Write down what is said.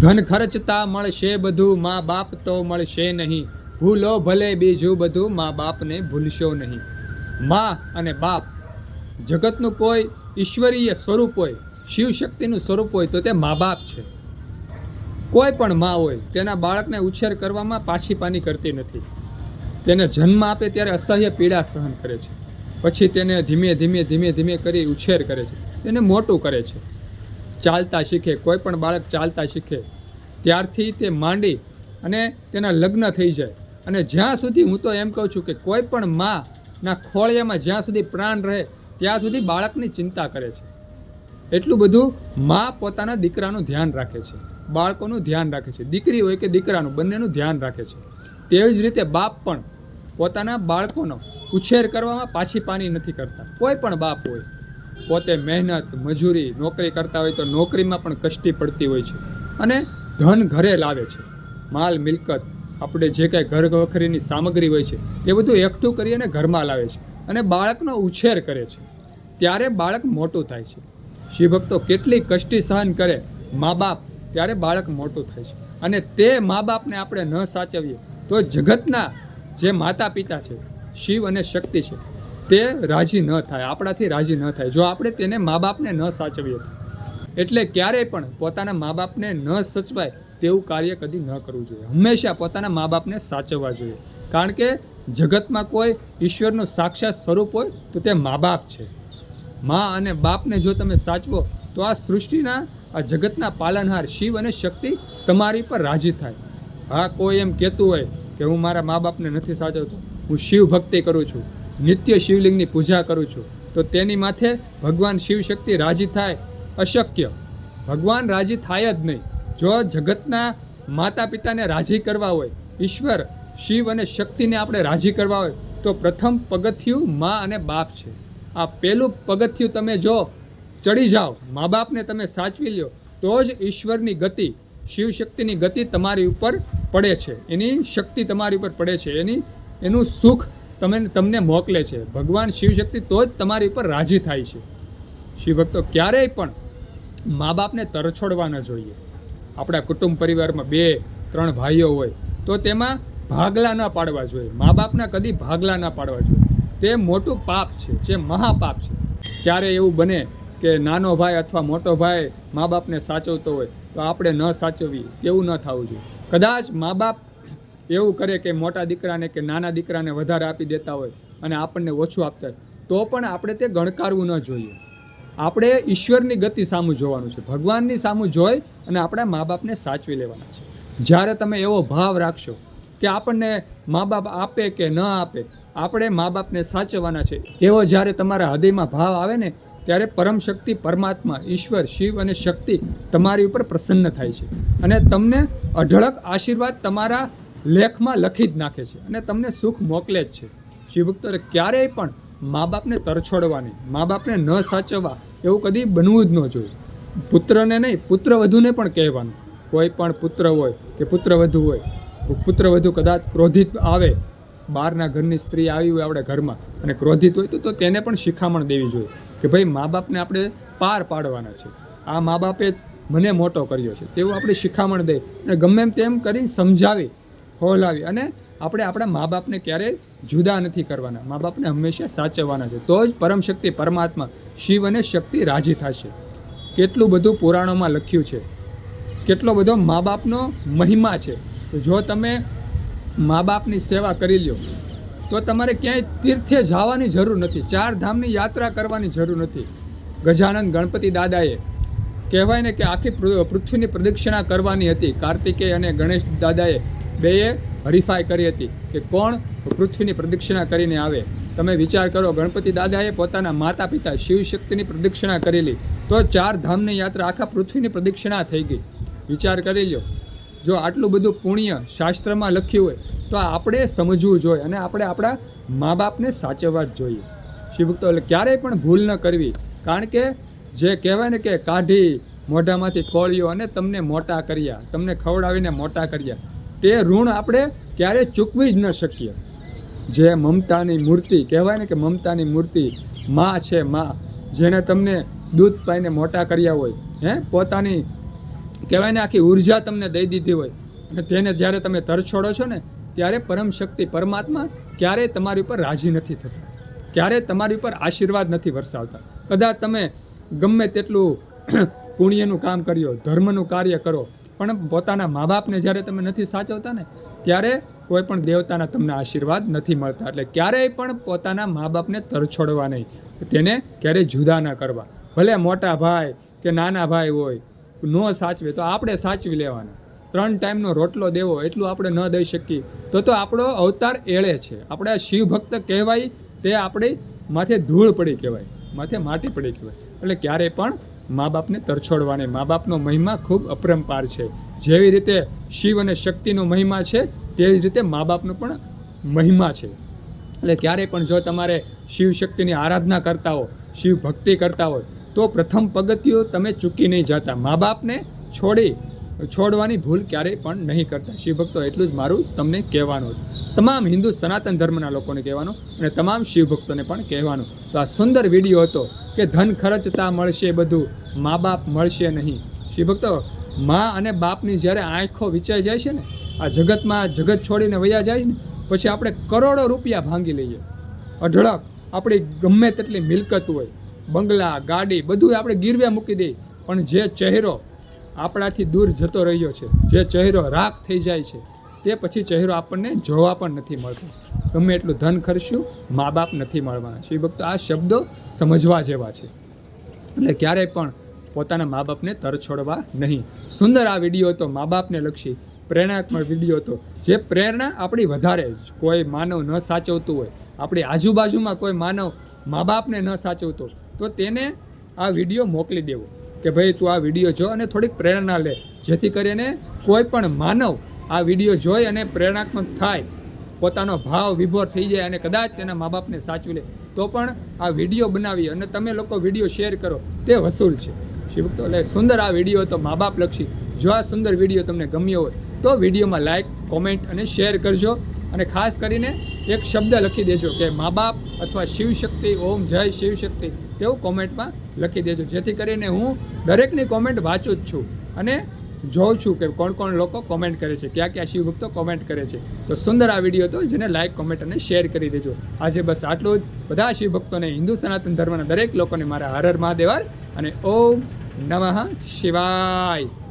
ધન ખર્ચતા મળશે બધું, મા બાપ તો મળશે નહીં. ભૂલો ભલે બીજું બધું મા બાપને ભૂલશો નહીં. મા અને બાપ, જગતનું કોઈ ઈશ્વરીય સ્વરૂપ હોય શિવ શક્તિનું સ્વરૂપ હોય તો તે મા બાપ છે. કોઈ પણ મા હોય, તેના બાળકને ઉછેર કરવામાં પાછી પાની કરતી નથી. તેને જન્મ આપે ત્યારે અસહ્ય પીડા સહન કરે છે. પછી તેને ધીમે ધીમે ધીમે ધીમે કરી ઉછેર કરે છે. તેને મોટું કરે છે. ચાલતા શીખે, કોઈ પણ બાળક ચાલતા શીખે, ત્યારથી તે માંડી અને તેના લગ્ન થઈ જાય. અને જ્યાં સુધી હું તો એમ કહું છું કે કોઈ પણ માના ખોળિયામાં જ્યાં સુધી પ્રાણ રહે, ત્યાં સુધી બાળકની ચિંતા કરે છે. એટલું બધું મા પોતાના દીકરાનું ધ્યાન રાખે છે. બાળકોનું ધ્યાન રાખે છે. દીકરી હોય કે દીકરાનું, બંનેનું ધ્યાન રાખે છે. તેવી જ રીતે બાપ પણ પોતાના બાળકોનો ઉછેર કરવામાં પાછી પાની નથી કરતા. કોઈ પણ બાપ હોય પોતે મહેનત, મજૂરી, નોકરી કરતા હોય તો નોકરીમાં પણ કષ્ટી પડતી હોય છે અને ધન ઘરે લાવે છે. માલ, મિલકત, આપણે જે કાંઈ ઘર વખરીની સામગ્રી હોય છે, એ બધું એકઠું કરી અને ઘરમાં લાવે છે અને બાળકનો ઉછેર કરે છે. ત્યારે બાળક મોટું થાય છે. શિવભક્તો કેટલી કષ્ટી સહન કરે, મા બાપ, ત્યારે બાળક મોટું થાય છે. અને તે મા બાપને આપણે ન સાચવીએ તો જગતના જે માતા પિતા છે, શિવ અને શક્તિ છે તે રાજી ન થાય, આપણાથી રાજી ન થાય. જો આપણે તેને મા બાપને ન સાચવીએ તો. એટલે ક્યારેય પણ પોતાના મા બાપને ન સચવાય તેવું કાર્ય કદી ન કરવું જોઈએ. હંમેશા પોતાના મા બાપને સાચવવા જોઈએ. કારણ કે જગતમાં કોઈ ઈશ્વરનું સાક્ષાત સ્વરૂપ હોય તો તે મા બાપ છે. મા અને બાપને જો તમે સાચવો, તો આ સૃષ્ટિના, આ જગતના પાલનહાર શિવ અને શક્તિ તમારી પર રાજી થાય. હા, કોઈ એમ કહેતું હોય કે હું મારા મા બાપને નથી સાચવતો, હું શિવ ભક્તિ કરું છું. નિત્ય શિવલિંગની પૂજા કરું છું. તો તેની માથે ભગવાન શિવશક્તિ રાજી થાય અશક્ય. ભગવાન રાજી થાય જ નહીં. જો જગતના માતા પિતાને રાજી કરવા હોય, ઈશ્વર શિવ અને શક્તિને આપણે રાજી કરવા હોય, તો પ્રથમ પગથિયું મા અને બાપ છે. આ પહેલું પગથિયું તમે જો ચડી જાઓ, મા બાપને તમે સાચવી લ્યો, તો જ ઈશ્વરની ગતિ શિવ શક્તિની ગતિ તમારી ઉપર પડે છે. એની શક્તિ તમારી ઉપર પડે છે. એની, એનું સુખ તમે તમને મોકલે છે. ભગવાન શિવ શક્તિ તો જ તમારી ઉપર રાજી થાય છે. શિવભક્તો ક્યારેય પણ મા બાપને તરછોડવા ન જોઈએ. આપણા કુટુંબ પરિવારમાં બે, ત્રણ ભાઈઓ હોય તો તેમાં ભાગલા ન પાડવા જોઈએ. મા બાપના કદી ભાગલા ન પાડવા જોઈએ. તે મોટું પાપ છે, જે મહાપાપ છે. ક્યારે એવું બને કે નાનો ભાઈ અથવા મોટો ભાઈ મા બાપને સાચવતો હોય તો આપણે ન સાચવીએ, એવું ન થવું જોઈએ. કદાચ મા બાપ એવું કરે કે મોટા દીકરાને કે નાના દીકરાને વધારે આપી દેતા હોય અને આપણને ઓછું આપતા હોય. તો પણ આપણે તે ગણકારવું ન જોઈએ. આપણે ઈશ્વરની ગતિ સામું જોવાનું છે. ભગવાનની સામું જોઈ અને આપણા મા બાપને સાચવી લેવાના છે. જ્યારે તમે એવો ભાવ રાખશો કે આપણને મા બાપ આપે કે ન આપે, આપણે મા બાપને સાચવવાના છે. એવો જ્યારે તમારા હૃદયમાં ભાવ આવે ને, ત્યારે પરમ શક્તિ પરમાત્મા, ઈશ્વર, શિવ અને શક્તિ તમારી ઉપર પ્રસન્ન થાય છે. અને તમને અઢળક આશીર્વાદ તમારા લેખમાં લખી જ નાખે છે અને તમને સુખ મોકલે જ છે. શિવભક્તોએ ક્યારેય પણ મા બાપને તરછોડવાની, મા બાપને ન સાચવવા એવું કદી બનવું જ ન જોઈએ. પુત્રને નહીં, પુત્રવધુને પણ કહેવાનું. કોઈ પણ પુત્ર હોય કે પુત્રવધુ હોય પુત્ર વધુ કદાચ ક્રોધિત આવે, બહારના ઘરની સ્ત્રી આવી હોય આપણે ઘરમાં અને ક્રોધિત હોય તો તેને પણ શિખામણ દેવી જોઈએ કે ભાઈ મા બાપને આપણે પાર પાડવાના છે. આ મા બાપે મને મોટો કર્યો છે. તેવું આપણે શિખામણ દે અને ગમે તેમ કરી સમજાવી હોલાવી અને આપણે આપણા મા બાપને ક્યારેય જુદા નથી કરવાના. મા બાપને હંમેશા સાચવવાના છે. તો જ પરમશક્તિ પરમાત્મા શિવ અને શક્તિ રાજી થશે. કેટલું બધું પુરાણોમાં લખ્યું છે. કેટલો બધો મા બાપનો મહિમા છે. જો તમે મા બાપની સેવા કરી લ્યો, તો તમારે ક્યાંય તીર્થે જવાની જરૂર નથી. ચાર ધામની યાત્રા કરવાની જરૂર નથી. ગજાનંદ ગણપતિ દાદાએ કહેવાય ને કે આખી પૃથ્વીની પ્રદક્ષિણા કરવાની હતી. કાર્તિકેય અને ગણેશ દાદાએ બેએ હરીફાઈ કરી હતી કે કોણ પૃથ્વીની પ્રદક્ષિણા કરીને આવે. તમે વિચાર કરો, ગણપતિ દાદાએ પોતાના માતા પિતા શિવ શક્તિની પ્રદક્ષિણા કરેલી, તો ચાર ધામની યાત્રા આખા પૃથ્વીની પ્રદક્ષિણા થઈ ગઈ. વિચાર કરી લ્યો. જો આટલું બધું પુણ્ય શાસ્ત્રમાં લખ્યું હોય, તો આપણે સમજવું જોઈએ અને આપણે આપણા મા બાપને સાચવવા જ જોઈએ. શિવભક્તો, એટલે ક્યારેય પણ ભૂલ ન કરવી. કારણ કે જે કહેવાય ને કે કાઢી મોઢામાંથી કોળીઓ અને તમને મોટા કર્યા, તમને ખવડાવીને મોટા કર્યા. તે ઋણ આપણે ક્યારેય ચૂકવી જ ન શકીએ. જે મમતાની મૂર્તિ, કહેવાય ને કે મમતાની મૂર્તિ, માં છે માં, જેણે તમને દૂધ પાઈને મોટા કર્યા હોય, હે? પોતાની, કહેવાય ને આખી ઊર્જા તમને દઈ દીધી હોય, અને તેને જ્યારે તમે તરછોડો છો ને, ત્યારે પરમ શક્તિ પરમાત્મા ક્યારેય તમારી ઉપર રાજી નથી થતા. ક્યારેય તમારી ઉપર આશીર્વાદ નથી વરસાવતા. કદાચ તમે ગમે તેટલું પુણ્યનું કામ કર્યો, ધર્મનું કાર્ય કરો પણ પોતાના મા બાપને જ્યારે તમે નથી સાચવતા ને, ત્યારે કોઈ પણ દેવતાના તમને આશીર્વાદ નથી મળતા. એટલે ક્યારેય પણ પોતાના મા બાપને તરછોડવા નહીં. તેને ક્યારેય જુદા ન કરવા. ભલે મોટા ભાઈ કે નાના ભાઈ હોય, ન સાચવે તો આપણે સાચવી લેવાના. ત્રણ ટાઈમનો રોટલો દેવો, એટલું આપણે ન દઈ શકીએ. તો તો આપણો અવતાર એળે છે. આપણે શિવ ભક્ત કહેવાય, તે આપણી માથે ધૂળ પડી કહેવાય, માથે માટી પડી કહેવાય. એટલે ક્યારેય પણ મા બાપને તરછોડવાની. મા બાપનો મહિમા ખૂબ અપરંપાર છે. જેવી રીતે શિવ અને શક્તિનો મહિમા છે, તેવી રીતે મા બાપનો પણ મહિમા છે. એટલે ક્યારેય પણ જો તમારે શિવ શક્તિની આરાધના કરતા હો, શિવ ભક્તિ કરતા હોય, તો પ્રથમ પગથિયું તમે ચૂકી નહીં જતા. મા બાપને છોડી છોડવાની ભૂલ ક્યારેય પણ નહીં કરતા. શિવભક્તો, એટલું જ મારું તમને કહેવાનું તમામ હિન્દુ સનાતન ધર્મના લોકોને કહેવાનું અને તમામ શિવભક્તોને પણ કહેવાનું. તો આ સુંદર વીડિયો હતો કે ધન ખર્ચતા મળશે બધું મા બાપ મળશે નહીં. શિવભક્તો, મા અને બાપની જ્યારે આંખો વિચાઈ જાય છે ને, આ જગતમાં જગત છોડીને વયા જાય ને, પછી આપણે કરોડો રૂપિયા ભાંગી લઈએ. અઢળક, આપણી ગમે તેટલી મિલકત હોય, બંગલા, ગાડી બધું આપણે ગીરવે મૂકી દઈએ. પણ જે ચહેરો આપણાથી દૂર જતો રહ્યો છે. જે ચહેરો રાખ થઈ જાય છે, તે પછી ચહેરો આપણને જોવા પણ નથી મળતો. ગમે એટલું ધન ખર્ચ્યું મા બાપ નથી મળવાના. શ્રી આ શબ્દો સમજવા જેવા છે. એટલે ક્યારેય પણ પોતાના મા બાપને તર છોડવા નહીં. સુંદર આ વીડિયો હતો મા બાપને લક્ષી પ્રેરણાત્મક વીડિયો હતો જે પ્રેરણા આપણી વધારે કોઈ માનવ ન સાચવતું હોય, આપણી આજુબાજુમાં કોઈ માનવ મા બાપને ન સાચવતો, તો તેને આ વીડિયો મોકલી દેવો. કે ભાઈ તું આ વીડિયો જો અને થોડીક પ્રેરણા લે. જેથી કરીને કોઈ પણ માનવ આ વીડિયો જોઈ અને પ્રેરણાત્મક થાય, પોતાનો ભાવ વિભોર થઈ જાય અને કદાચ તેના મા બાપને સાચવી લે, તો પણ આ વીડિયો બનાવી અને તમે લોકો વીડિયો શેર કરો. તે વસૂલ છે. શિવભક્તો એટલે સુંદર આ વીડિયો તો મા બાપ લક્ષી. જો આ સુંદર વીડિયો તમને ગમ્યો હોય, તો વિડીયોમાં લાઇક કોમેન્ટ અને શેર કરજો. અને ખાસ કરીને એક શબ્દ લખી દેજો કે મા બાપ અથવા શિવશક્તિ, ઓમ જય શિવશક્તિ, તેવું કોમેન્ટમાં લખી દેજો. જેથી કરીને હું દરેકની કોમેન્ટ વાંચું જ છું અને જોઉં છું કે કોણ કોણ લોકો કોમેન્ટ કરે છે, ક્યાં ક્યાં શિવભક્તો કોમેન્ટ કરે છે. તો સુંદર આ વીડિયો હતો જેને લાઇક કોમેન્ટ અને શેર કરી દેજો. આજે બસ આટલું જ. બધા શિવભક્તોને હિન્દુ સનાતન ધર્મના દરેક લોકોને મારા હર હર મહાદેવાર અને ઓમ નમઃ શિવાય.